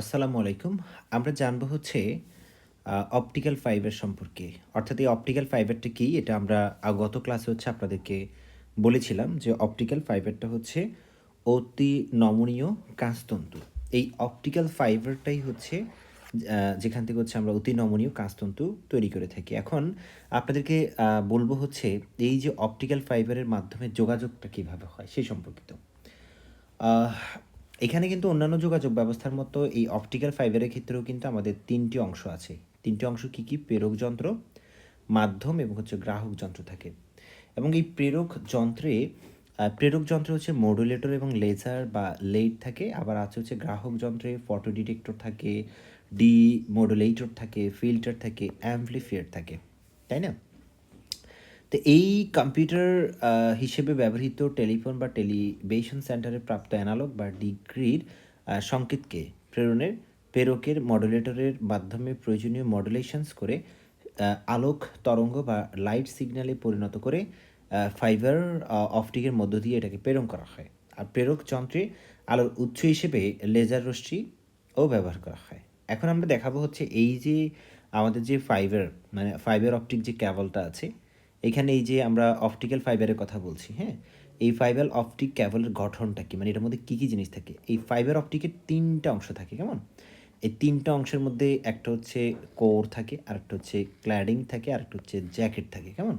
আসসালামু আলাইকুম। আমরা জানব হচ্ছে অপটিক্যাল ফাইবার সম্পর্কে। অর্থাৎ এই অপটিক্যাল ফাইবারটা কী? এটা আমরা গত ক্লাসে হচ্ছে আপনাদেরকে বলেছিলাম যে অপটিক্যাল ফাইবারটা হচ্ছে অতি নমনীয় কাঁচতন্তু। এই অপটিক্যাল ফাইবারটাই হচ্ছে যেখান থেকে হচ্ছে আমরা অতি নমনীয় কাঁচতন্তু তৈরি করে থাকি। এখন আপনাদেরকে বলব হচ্ছে, এই যে অপটিক্যাল ফাইবারের মাধ্যমে যোগাযোগটা কীভাবে হয় সেই সম্পর্কিত। এখানে কিন্তু অন্যান্য যোগাযোগ ব্যবস্থার মতো এই অপটিক্যাল ফাইবারের ক্ষেত্রেও কিন্তু আমাদের তিনটি অংশ আছে। তিনটি অংশ কি কি? প্রেরক যন্ত্র, মাধ্যম এবং হচ্ছে গ্রাহক যন্ত্র থাকে। এবং এই প্রেরক যন্ত্রে প্রেরক যন্ত্রে হচ্ছে মডুলেটর এবং লেজার বা লেট থাকে, আবার আছে হচ্ছে গ্রাহক যন্ত্রে ফটো ডিটেক্টর থাকে ডি মডুলেটর থাকে ফিল্টার থাকে অ্যাম্পলিফিয়ার থাকে। তাই না? তো এই কম্পিউটার হিসেবে ব্যবহৃত টেলিফোন বা টেলিভিশন সেন্টারে প্রাপ্ত অ্যানালগ বা ডিগ্রির সংকেতকে প্রেরণের, প্রেরকের মডুলেটরের মাধ্যমে প্রয়োজনীয় মডুলেশনস করে আলোক, তরঙ্গ বা লাইট সিগন্যালে পরিণত করে ফাইবার অপটিকের মধ্য দিয়ে এটাকে প্রেরণ করা হয়। আর প্রেরক যন্ত্রে আলোর উৎস হিসেবে লেজার রশ্মি ও ব্যবহার করা হয়। এখন আমরা দেখাবো হচ্ছে এই যে আমাদের যে ফাইবার মানে ফাইবার অপটিক যে ক্যাবলটা আছে এখানে এই যে আমরা অপটিক্যাল ফাইবারের কথা বলছি হ্যাঁ? এই ফাইবার অপটিক ক্যাবলের গঠনটা কি? মানে এটার মধ্যে কী কী জিনিস থাকে? এই ফাইবার অপটিকের তিনটা অংশ থাকে, কেমন? এই তিনটা অংশের মধ্যে একটা হচ্ছে কোর থাকে আরেকটা হচ্ছে ক্ল্যাডিং থাকে আরেকটা হচ্ছে জ্যাকেট থাকে, কেমন?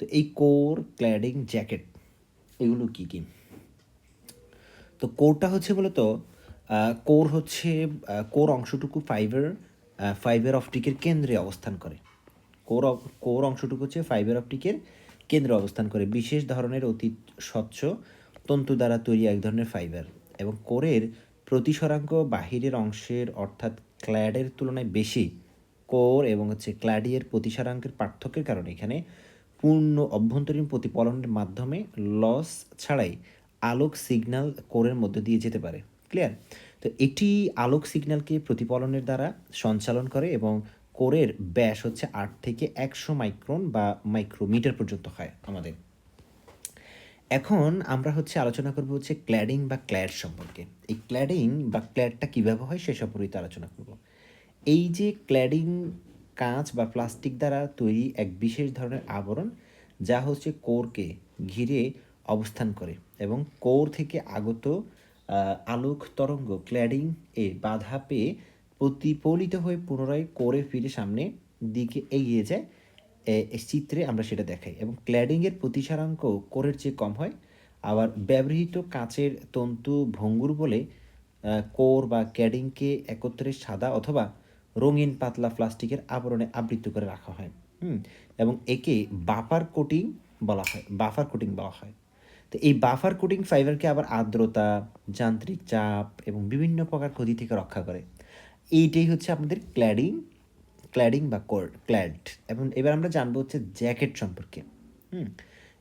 তো এই কোর ক্ল্যাডিং জ্যাকেট এগুলো কি কি? তো কোরটা হচ্ছে বলতো কোর হচ্ছে কোর অংশটুকু ফাইবার ফাইবার অপটিকের কেন্দ্রে অবস্থান করে। কোর কোর অংশটুকু হচ্ছে ফাইবার অপটিকের কেন্দ্রে অবস্থান করে। বিশেষ ধরনের অতি স্বচ্ছ তন্তু দ্বারা তৈরি এক ধরনের ফাইবার এবং কোরের প্রতিসরাঙ্ক বাহিরের অংশের অর্থাৎ ক্ল্যাডের তুলনায় বেশি। কোর এবং হচ্ছে ক্ল্যাডিয়ের প্রতিসারাঙ্কের পার্থক্যের কারণে এখানে পূর্ণ অভ্যন্তরীণ প্রতিফলনের মাধ্যমে লস ছাড়াই আলোক সিগন্যাল কোরের মধ্যে দিয়ে যেতে পারে। ক্লিয়ার তো এটি আলোক সিগন্যালকে প্রতিফলনের দ্বারা সঞ্চালন করে এবং কোরের ব্যাস হচ্ছে আট থেকে একশো মাইক্রন বা মাইক্রোমিটার পর্যন্ত হয় আমাদের। এখন আমরা হচ্ছে আলোচনা করব হচ্ছে ক্ল্যাডিং বা ক্ল্যাড সম্পর্কে। এই ক্ল্যাডিং বা ক্ল্যাডটা কীভাবে হয় সে সম্পর্কিত আলোচনা করব। এই যে ক্ল্যাডিং কাঁচ বা প্লাস্টিক দ্বারা তৈরি এক বিশেষ ধরনের আবরণ যা হচ্ছে কোরকে ঘিরে অবস্থান করে এবং কোর থেকে আগত আলোক তরঙ্গ ক্ল্যাডিং এ বাধা পেয়ে প্রতিফলিত হয়ে পুনরায় কোরে ফিরে সামনে দিকে এগিয়ে যায় চিত্রে আমরা সেটা দেখাই। এবং ক্ল্যাডিংয়ের প্রতিসারাঙ্ক কোরের চেয়ে কম হয়। আবার ব্যবহৃত কাঁচের তন্তু ভঙ্গুর বলে কোর বা ক্যাডিংকে একত্রে সাদা অথবা রঙিন পাতলা প্লাস্টিকের আবরণে আবৃত করে রাখা হয়। হুম, এবং একে বাফার কোটিং বলা হয়, বাফার কোটিং বলা হয়। তো এই বাফার কোটিং ফাইবারকে আবার আর্দ্রতা, যান্ত্রিক চাপ এবং বিভিন্ন প্রকার ক্ষতি থেকে রক্ষা করে। এইটাই হচ্ছে আপনাদের ক্ল্যাডিং ক্ল্যাডিং বা কোর ক্ল্যাড এবং এবার আমরা জানব হচ্ছে জ্যাকেট সম্পর্কে। হুম?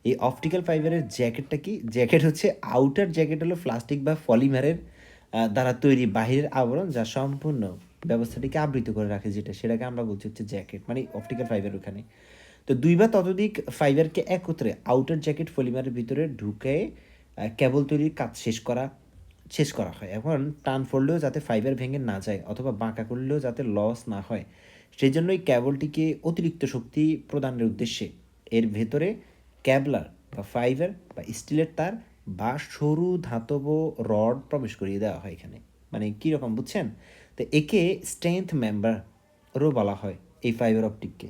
এই অপটিক্যাল ফাইবারের জ্যাকেটটা কি? জ্যাকেট হচ্ছে আউটার জ্যাকেট হলো প্লাস্টিক বা ফলিমারের দ্বারা তৈরি বাহিরের আবরণ যা সম্পূর্ণ ব্যবস্থাটিকে আবৃত করে রাখে, যেটা সেটাকে আমরা বলছি হচ্ছে জ্যাকেট মানে অপটিক্যাল ফাইবার ওখানে। তো দুই বা ততোধিক ফাইবারকে একত্রে আউটার জ্যাকেট ফলিমারের ভিতরে ঢুকে কেবল তৈরির কাজ শেষ করা শেষ করা হয়। এখন টান পড়লেও যাতে ফাইবার ভেঙে না যায় অথবা বাঁকা করলেও যাতে লস না হয় সেই জন্য এই ক্যাবলটিকে অতিরিক্ত শক্তি প্রদানের উদ্দেশ্যে এর ভেতরে ক্যাবলার বা ফাইবার বা স্টিলের তার বা সরু ধাতব রড প্রবেশ করিয়ে দেওয়া হয় এখানে। মানে কীরকম বুঝছেন? তো একে স্ট্রেংথ মেম্বারও বলা হয় এই ফাইবার অপটিককে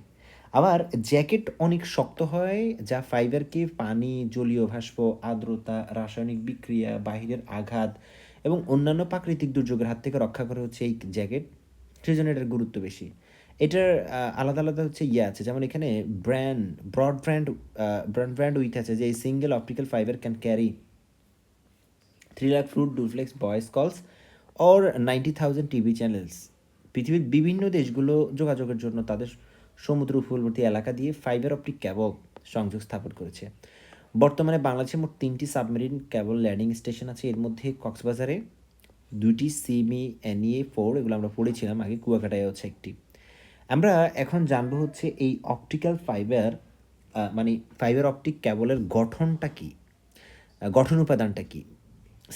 আবার জ্যাকেট অনেক শক্ত হয়, যা ফাইবারকে পানি, জলীয় বাষ্প আর্দ্রতা, রাসায়নিক বিক্রিয়া, বাহিরের আঘাত এবং অন্যান্য প্রাকৃতিক দুর্যোগের হাত থেকে রক্ষা করে হচ্ছে এই জ্যাকেট। সেই জন্য এটার গুরুত্ব বেশি। এটার আলাদা আলাদা হচ্ছে ইয়ে আছে। যেমন এখানে brand, broad brand brand brand with আছে যে এই single optical fibre can carry three lakh full duplex voice calls or ninety thousand TV channels পৃথিবীর বিভিন্ন দেশগুলো যোগাযোগের জন্য তাদের সমুদ্র উপকূলবর্তী এলাকা দিয়ে ফাইবার অপটিক ক্যাবল সংযোগ স্থাপন করেছে। বর্তমানে বাংলাদেশে মোট তিনটি সাবমেরিন ক্যাবল ল্যান্ডিং স্টেশন আছে। এর মধ্যে কক্সবাজারে দুটি সিমি এনইএ ফোর এগুলো আমরা পড়েছিলাম আগে, কুয়াকাটায় হচ্ছে একটি। আমরা এখন জানব হচ্ছে এই অপটিক্যাল ফাইবার মানে ফাইবার অপটিক ক্যাবলের গঠনটা কি? গঠন উপাদানটা কি?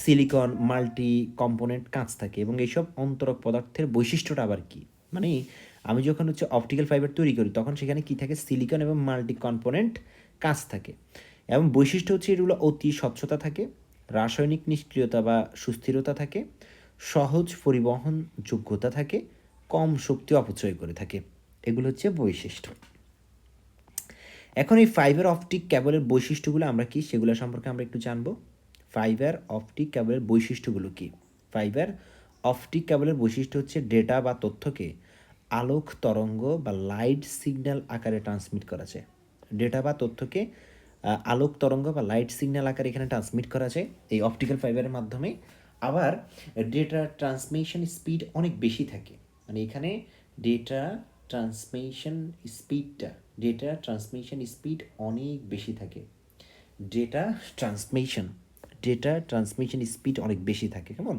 সিলিকন মাল্টি কম্পোনেন্ট কাঁচ থাকে এবং এইসব অন্তরক পদার্থের বৈশিষ্ট্যটা আবার কি? মানে আমি যখন হচ্ছে অপটিক্যাল ফাইবার তৈরি করি, তখন সেখানে কি থাকে? সিলিকন এবং মাল্টি কম্পোনেন্ট কাঁচ থাকে। এবং বৈশিষ্ট্য হচ্ছে এগুলো অতি স্বচ্ছতা থাকে, রাসায়নিক নিষ্ক্রিয়তা বা সুস্থিরতা থাকে, সহজ পরিবহন যোগ্যতা থাকে, কম শক্তি অপচয় করে থাকে। এগুলো হচ্ছে বৈশিষ্ট্য। এখন এই ফাইবার অপটিক ক্যাবলের বৈশিষ্ট্যগুলো আমরা কি? সেগুলো সম্পর্কে আমরা একটু জানব। ফাইবার অপটিক ক্যাবলের বৈশিষ্ট্যগুলো কি? ফাইবার অপটিক ক্যাবলের বৈশিষ্ট্য হচ্ছে ডেটা বা তথ্যকে আলোক তরঙ্গ বা লাইট সিগন্যাল আকারে ট্রান্সমিট করা যায় ডেটা বা তথ্যকে আলোক তরঙ্গ বা লাইট সিগন্যাল আকারে এখানে ট্রান্সমিট করা যায় এই অপটিক্যাল ফাইবারের মাধ্যমে। আবার ডেটা ট্রান্সমিশন স্পিড অনেক বেশি থাকে। মানে এখানে ডেটা ট্রান্সমিশন স্পিডটা ডেটা ট্রান্সমিশন স্পিড অনেক বেশি থাকে। Data transmission data transmission speed অনেক বেশি থাকে, কেমন?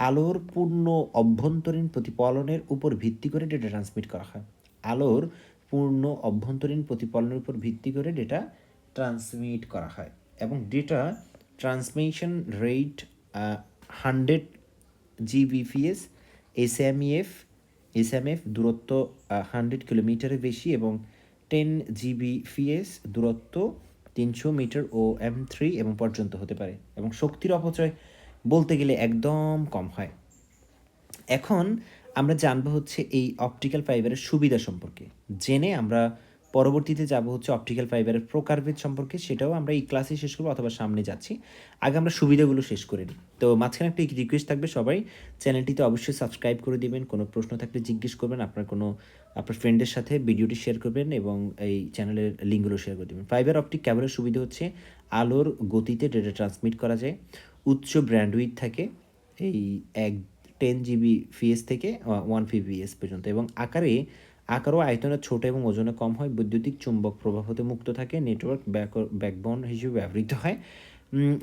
আলোর পূর্ণ অভ্যন্তরীণ প্রতিফলনের উপর ভিত্তি করে ডেটা ট্রান্সমিট করা হয়। আলোর পূর্ণ অভ্যন্তরীণ প্রতিফলনের উপর ভিত্তি করে ডেটা ট্রান্সমিট করা হয় এবং data transmission rate hundred Gbps SMEF SMF দূরত্ব হান্ড্রেড কিলোমিটারের বেশি এবং টেন জিবিপিএস দূরত্ব তিনশো মিটার ও এম থ্রি এবং পর্যন্ত হতে পারে এবং শক্তির অপচয় বলতে গেলে একদম কম হয়। এখন আমরা জানব হচ্ছে এই অপটিক্যাল ফাইবারের সুবিধা সম্পর্কে। জেনে আমরা পরবর্তীতে যাব হচ্ছে অপটিক্যাল ফাইবারের প্রকারভেদ সম্পর্কে, সেটাও আমরা এই ক্লাসে শেষ করব অথবা সামনে যাচ্ছি। আগে আমরা সুবিধাগুলো শেষ করে নিই। তো মাঝখানে একটা রিকোয়েস্ট থাকবে সবাই, চ্যানেলটিতে অবশ্যই সাবস্ক্রাইব করে দিবেন। কোনো প্রশ্ন থাকলে জিজ্ঞেস করবেন, আপনার কোনো, আপনার ফ্রেন্ডের সাথে ভিডিওটি শেয়ার করবেন এবং এই চ্যানেলের লিঙ্কগুলো শেয়ার করে দেবেন। ফাইবার অপটিক ক্যামেরার সুবিধা হচ্ছে আলোর গতিতে ডেটা ট্রান্সমিট করা যায়। উচ্চ ব্র্যান্ডউইথ থাকে, এই এক টেন জিবি ফিএস থেকে ওয়ান পিভিএস পর্যন্ত। এবং আকারে, আকারও আয়তনে ছোট এবং ওজনে কম হয়, বৈদ্যুতিক চুম্বক প্রভাব হতে মুক্ত থাকে, নেটওয়ার্ক ব্যাকবোন হিসেবে ব্যবহৃত হয়।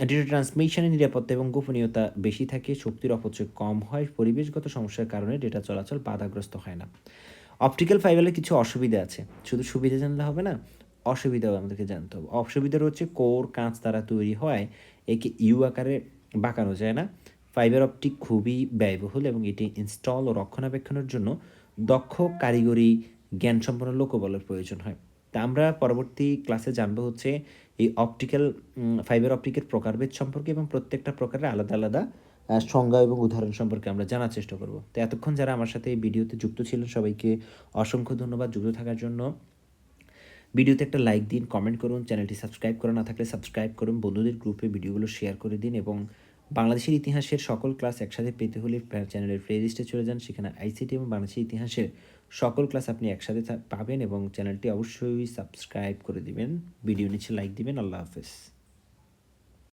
ডেটা ট্রান্সমিশনের নিরাপত্তা এবং গোপনীয়তা বেশি থাকে, শক্তির অপচয় কম হয়, পরিবেশগত সমস্যার কারণে ডেটা চলাচল বাধাগ্রস্ত হয় না। অপটিক্যাল ফাইবারের কিছু অসুবিধা আছে, শুধু সুবিধা জানলে হবে না অসুবিধাও আমাদেরকে জানতে হবে। অসুবিধা হচ্ছে কোর কাঁচ দ্বারা তৈরি হয়, একে ইউ আকারে বাঁকানো যায় না। ফাইবার অপটিক খুবই ব্যয়বহুল এবং এটি ইনস্টল ও রক্ষণাবেক্ষণের জন্য দক্ষ, কারিগরি জ্ঞান সম্পন্ন লোকবলের প্রয়োজন হয়। তা আমরা পরবর্তী ক্লাসে জানব হচ্ছে এই অপটিক্যাল ফাইবার অপটিকের প্রকারভেদ সম্পর্কে এবং প্রত্যেকটা প্রকারের আলাদা আলাদা সংজ্ঞা এবং উদাহরণ সম্পর্কে আমরা জানার চেষ্টা করব। তো এতক্ষণ যারা আমার সাথে এই ভিডিওতে যুক্ত ছিলেন, সবাইকে অসংখ্য ধন্যবাদ যুক্ত থাকার জন্য। ভিডিওতে একটা লাইক দিন কমেন্ট করুন চ্যানেলটি সাবস্ক্রাইব করা না থাকলে সাবস্ক্রাইব করুন, বন্ধুদের গ্রুপে ভিডিওগুলো শেয়ার করে দিন এবং বাংলাদেশের ইতিহাসের সকল ক্লাস একসাথে পেতে হলে চ্যানেলের প্লে লিস্টে চলে যান। সেখানে আইসিটি এবং বাংলাদেশের ইতিহাসের সকল ক্লাস আপনি একসাথে পাবেন এবং চ্যানেলটি অবশ্যই সাবস্ক্রাইব করে দিবেন। ভিডিও নিচে লাইক দিবেন। আল্লাহ হাফেজ।